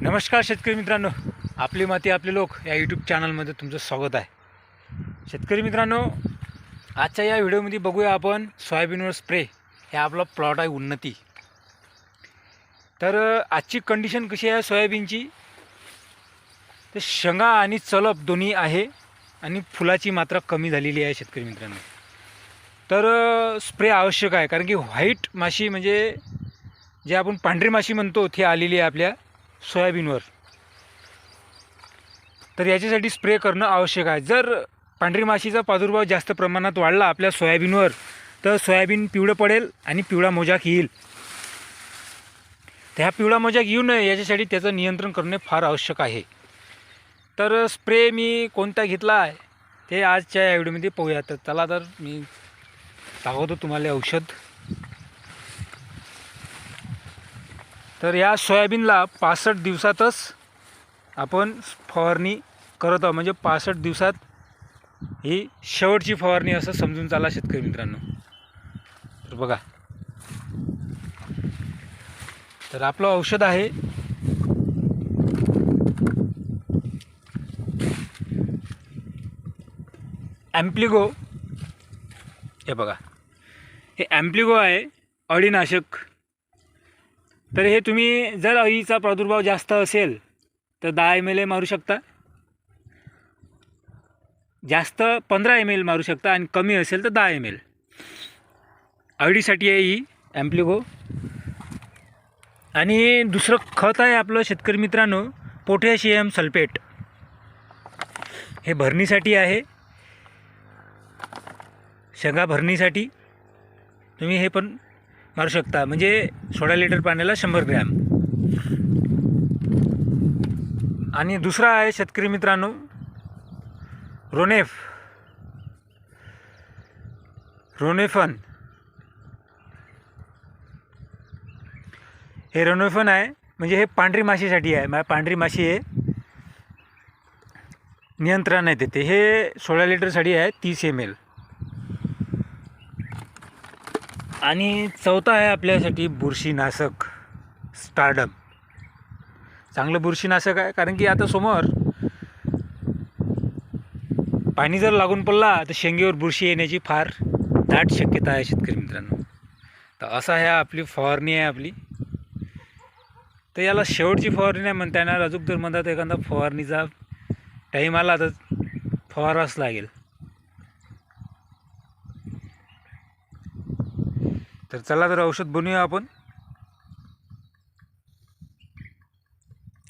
नमस्कार शेतकरी मित्रांनो. आपली माती आपले लोक या यूट्यूब चॅनलमध्ये तुमचं स्वागत आहे. शेतकरी मित्रांनो आजच्या या व्हिडिओमध्ये बघूया आपण सोयाबीनवर स्प्रे हे आपला प्लॉट आहे उन्नती. तर आजची कंडिशन कशी आहे सोयाबीनची? तर शेंगा आणि चलप दोन्ही आहे आणि फुलाची मात्रा कमी झालेली आहे शेतकरी मित्रांनो. तर स्प्रे आवश्यक आहे कारण की व्हाईट माशी म्हणजे जे आपण पांढरी माशी म्हणतो ती आलेली आहे आपल्या. सोयाबीनवर. तर याच्यासाठी स्प्रे करणं आवश्यक आहे. जर पांढरी माशीचा प्रादुर्भाव जास्त प्रमाणात वाढला आपल्या सोयाबीनवर तर सोयाबीन पिवळं पडेल आणि पिवळा मोजाक येईल. तर ह्या पिवळा मोजाक येऊ नये याच्यासाठी त्याचं नियंत्रण करणे फार आवश्यक आहे. तर स्प्रे मी कोणता घेतला आहे ते आजच्या या व्हिडिओमध्ये पाहूया. तर चला तर मी दाखवतो तुम्हाला औषध. तर या सोयाबीनला पासष्ट दिवसातच आपण फवारणी करत आहोत. म्हणजे पासष्ट दिवसात ही शेवटची फवारणी असं समजून चाला शेतकरी मित्रांनो. तर बघा. तर आपलं औषध आहे. ॲम्प्लिगो. हे बघा. हे ॲम्प्लिगो आहे अळीनाशक. तर हे तुम्ही जर अळीचा प्रादुर्भाव जास्त असेल तर दहा एम एल मारू शकता. जास्त पंधरा एम एल मारू शकता आणि कमी असेल तर दहा एम एल अळीसाठी आहे ही ॲम्प्लिगो. आणि दुसरं खत आहे आपलं शेतकरी मित्रांनो पोटॅशियम सल्फेट. हे भरणीसाठी आहे. शेंगा भरणीसाठी. तुम्ही हे पण मारू शकता. म्हणजे सोळा लिटर पाण्याला शंभर ग्रॅम. आणि दुसरा आहे शेतकरी मित्रांनो रोनेफ. रोनेफन. हे रोनेफन आहे म्हणजे हे पांढरी माशीसाठी आहे. मा पांढरी माशी हे नियंत्रण आहे ते हे सोळा लिटरसाठी आहे तीस एम एल आणि चौथा आहे आपल्यासाठी बुरशीनाशक स्टार्डम चांगलं बुरशीनाशक आहे कारण की आता समोर पाणी जर लागून पडला तर शेंगेवर बुरशी येण्याची फार दाट शक्यता आहे शेतकरी मित्रांनो. तर असा ह्या आपली फवारणी आहे आपली. तर याला शेवटची फवारणी नाही म्हणता येणार. अजून जर म्हणतात एखादा फवारणीचा टाईम आला तर फवाराच लागेल. तर चला तर औषध बनवूया आपण.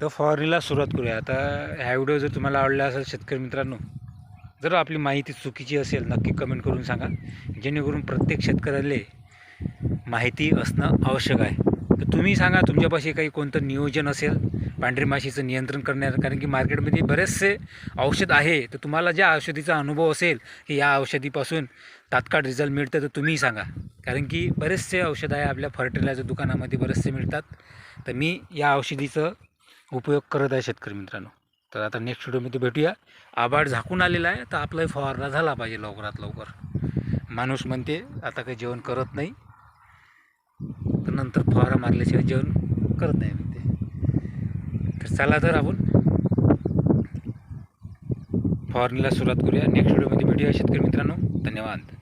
तर फवारणीला सुरुवात करूया. आता ह्या व्हिडिओ जर तुम्हाला आवडला असेल शेतकरी मित्रांनो जर आपली माहिती चुकीची असेल नक्की कमेंट करून सांगा. जेणेकरून प्रत्येक शेतकऱ्याला माहिती असणं आवश्यक आहे. तर तुम्ही सांगा तुमच्यापाशी काही कोणतं नियोजन असेल पांढरी माशीचं नियंत्रण करण्याचं कारण की मार्केटमध्ये बरेचसे औषध आहे. तर तुम्हाला ज्या औषधीचा अनुभव असेल की या औषधीपासून तात्काळ रिझल्ट मिळतं तर तुम्ही सांगा. कारण की बरेचसे औषध आहे आपल्या फर्टिलायझर दुकानामध्ये बरेचसे मिळतात. तर मी या औषधीचं उपयोग करत आहे शेतकरी मित्रांनो. तर आता नेक्स्ट व्हिडिओमध्ये भेटूया. आभाळ झाकून आलेला आहे तर आपलाही फवारला झाला पाहिजे लवकरात लवकर. माणूस म्हणते आता काही जेवण करत नाही. तर नंतर फवारा मारल्याशिवाय जेवण करत नाही म्हणते. तर चला तर आपण फवारणीला सुरुवात करूया. नेक्स्ट व्हिडिओमध्ये भेटूया शेतकरी मित्रांनो. धन्यवाद.